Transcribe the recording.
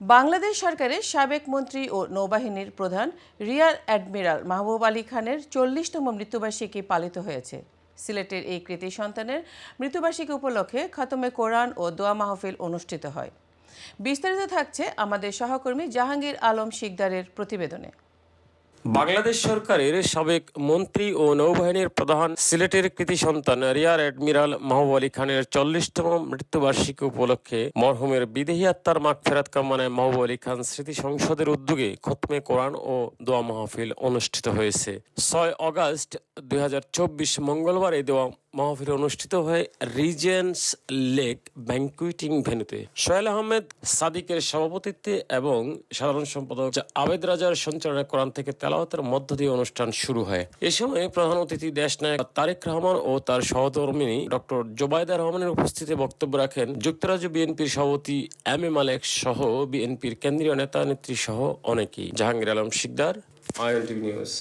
বাংলাদেশ সরকারের সাবেক মন্ত্রী ও নৌবাহিনীর প্রধান রিয়ার অ্যাডমিরাল মাহবুব আলী খানের চল্লিশতম মৃত্যুবার্ষিকী পালিত হয়েছে। সিলেটের এই কৃতি সন্তানের মৃত্যুবার্ষিকী উপলক্ষে খতমে কোরআন ও দোয়া মাহফিল অনুষ্ঠিত হয়। বিস্তারিত থাকছে আমাদের সহকর্মী জাহাঙ্গীর আলম শিকদারের প্রতিবেদনে। বাংলাদেশ সরকারের সাবেক মন্ত্রী ও নৌবাহিনীর প্রধান সিলেটের কৃতি সন্তান রিয়ার অ্যাডমিরাল মাহবুব আলী খানের চল্লিশতম মৃত্যুবার্ষিকী উপলক্ষে মরহুমের বিদেহী আত্মার মাগ ফেরাত কামানায় মাহবুব আলী খান স্মৃতি সংসদের উদ্যোগে খতমে কোরআন ও দোয়া মাহফিল অনুষ্ঠিত হয়েছে। ছয় অগাস্ট দুই মঙ্গলবার এই দোয়া মাহফিল অনুষ্ঠিত হয় রিজেন্স লেক ব্যাংকুইটিং ভেনুতে সোহেল আহমেদ সাদিকের সভাপতিত্বে এবং সাধারণ সম্পাদক আবেদ রাজার সঞ্চালনায় কোরআন থেকে তেলাওয়াতের মধ্য দিয়ে অনুষ্ঠান শুরু হয়। এ সময় প্রধান অতিথি দেশ দেশনায়ক তারেক রহমান ও তার সহধর্মিনী ডক্টর জোবায়দা রহমানের উপস্থিতিতে বক্তব্য রাখেন যুক্তরাজ্য বিএনপির সভাপতি এম এ মালেক সহ বিএনপির কেন্দ্রীয় নেতা নেত্রী সহ অনেকেই। Jahangir Alam Shikdar IN news.